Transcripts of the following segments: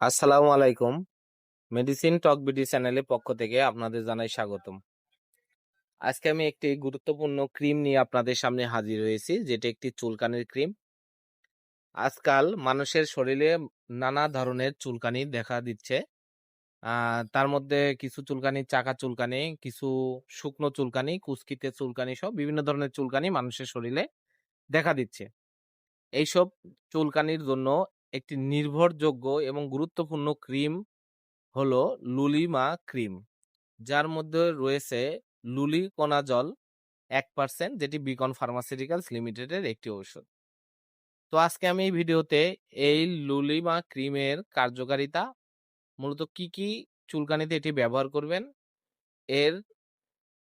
আসসালামু আলাইকুম। মেডিসিন টক বিডি চ্যানেলের পক্ষ থেকে আপনাদের জানাই স্বাগতম। আজকে আমি একটি গুরুত্বপূর্ণ ক্রিম নিয়ে আপনাদের সামনে হাজির হয়েছি, যেটা একটি চুলকানির ক্রিম। আজকাল মানুষের শরীরে নানা ধরনের চুলকানি দেখা দিচ্ছে। তার মধ্যে কিছু চুলকানি চাকা চুলকানি, কিছু শুকনো চুলকানি, কুচকিতে চুলকানি সব বিভিন্ন ধরনের চুলকানি মানুষের শরীরে দেখা দিচ্ছে। এইসব চুলকানির জন্য একটি নির্ভরযোগ্য এবং গুরুত্বপূর্ণ ক্রিম হলো লুলিমা ক্রিম। যার মধ্যে রয়েছে লুলিকোনাজল এক পার্সেন্ট যেটি বিকন ফার্মাসিউটিক্যালস লিমিটেডের একটি ঔষধ। তো আজকে আমি এই ভিডিওতে এই লুলিমা ক্রিমের কার্যকারিতা, মূলত কি কি চুলকানিতে এটি ব্যবহার করবেন, এর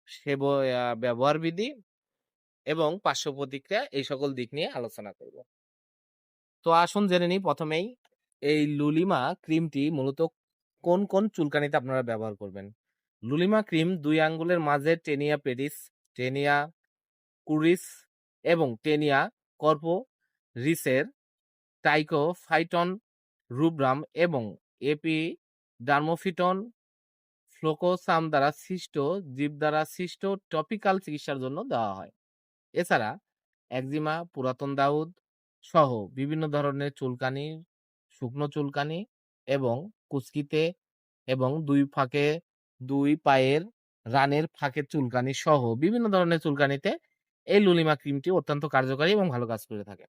সেব ব্যবহার বিধি এবং পার্শ্ব প্রতিক্রিয়া এই সকল দিক নিয়ে আলোচনা করব। তো আসুন জেনে নিই প্রথমেই, এই লুলিমা ক্রিমটি মূলত কোন কোন চুলকানিতে আপনারা ব্যবহার করবেন? লুলিমা ক্রিম দুই আঙ্গুলের মাঝে টেনিয়া পেরিস, টেনিয়া কুরিস এবং টেনিয়া কর্পো রিসের টাইকোফাইটন রুব্রাম এবং এপি ডার্মোফিটন ফ্লোকোসাম দ্বারা সৃষ্ট, জীব দ্বারা সৃষ্ট টপিক্যাল চিকিৎসার জন্য দেওয়া হয়। এছাড়া একজিমা, পুরাতন দাউদ সহ বিভিন্ন ধরনের চুলকানি, শুকনো চুলকানি এবং কুচকিতে এবং দুই ফাঁকে, দুই পায়ের রানের ফাঁকে চুলকানি সহ বিভিন্ন ধরনের চুলকানিতে এই লুলিমা ক্রিমটি অত্যন্ত কার্যকারী এবং ভালো কাজ করে থাকে।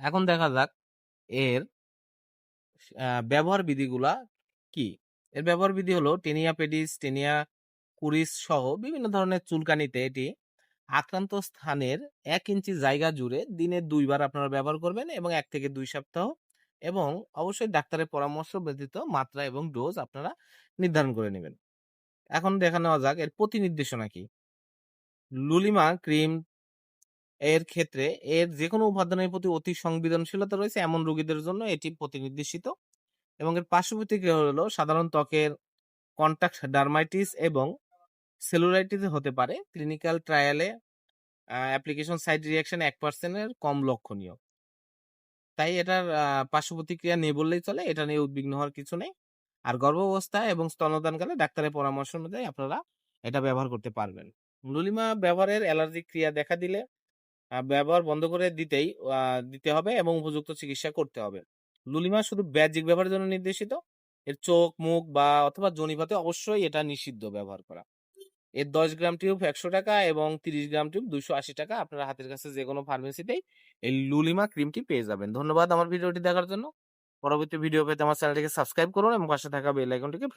এখন দেখা যাক এর ব্যবহার বিধিগুলা কি? এর ব্যবহার বিধি হলো টেনিয়া পেডিস, টেনিয়া কুরিস সহ বিভিন্ন ধরনের চুলকানিতে এটি আক্রান্ত স্থানের এক ইঞ্চি জায়গা জুড়ে দিনে দুইবার আপনারা ব্যবহার করবেন এবং এক থেকে দুই সপ্তাহ এবং অবশ্যই ডাক্তারের পরামর্শ ব্যতীত মাত্রা এবং ডোজ আপনারা নির্ধারণ করে নেবেন। এখন দেখা নেওয়া যাক এর প্রতি নির্দেশনা কি? লুলিমা ক্রিম এর ক্ষেত্রে এর যে কোনো উপাদানের প্রতি অতি সংবেদনশীলতা রয়েছে এমন রোগীদের জন্য এটি প্রতিনির্দেশিত এবং এর পার্শ্ব প্রতিক্রিয়া হলো সাধারণ ত্বকের কন্টাক্ট ডার্মাইটিস এবং সেলুলাইটিস হতে পারে। ক্লিনিক্যাল ট্রায়ালে অ্যাপ্লিকেশন সাইড রিয়াকশন এক পার্সেন্টের কম লক্ষণীয়। তাই এটার আহ, পার্শ্ব প্রতিক্রিয়া নেই বললেই চলে এটা নিয়ে উদ্বিগ্ন হওয়ার কিছু নেই। আর গর্ভাবস্থায় এবং স্তনদানকালে ডাক্তারের পরামর্শ অনুযায়ী আপনারা এটা ব্যবহার করতে পারবেন। লুলিমা ব্যবহারের অ্যালার্জিক ক্রিয়া দেখা দিলে ব্যবহার বন্ধ করে দিতেই দিতে হবে এবং উপযুক্ত চিকিৎসা করতে হবে। লুলিমা শুধু ব্যাজিক ব্যবহারের জন্য নির্দেশিত এর চোখ মুখ বা অথবা জনিভাতে অবশ্যই এটা নিষিদ্ধ ব্যবহার করা। এর দশ গ্রাম টিউব একশো টাকা এবং তিরিশ গ্রাম টিউব দুশো আশি টাকা আপনারা হাতের কাছে যে কোনো ফার্মেসিতেই এই লুলিমা ক্রিমটি পেয়ে যাবেন। ধন্যবাদ আমার ভিডিওটি দেখার জন্য। পরবর্তী ভিডিও পেতে আমার চ্যানেলটিকে সাবস্ক্রাইব করুন এবং পাশে থাকা বেল আইকনটিকে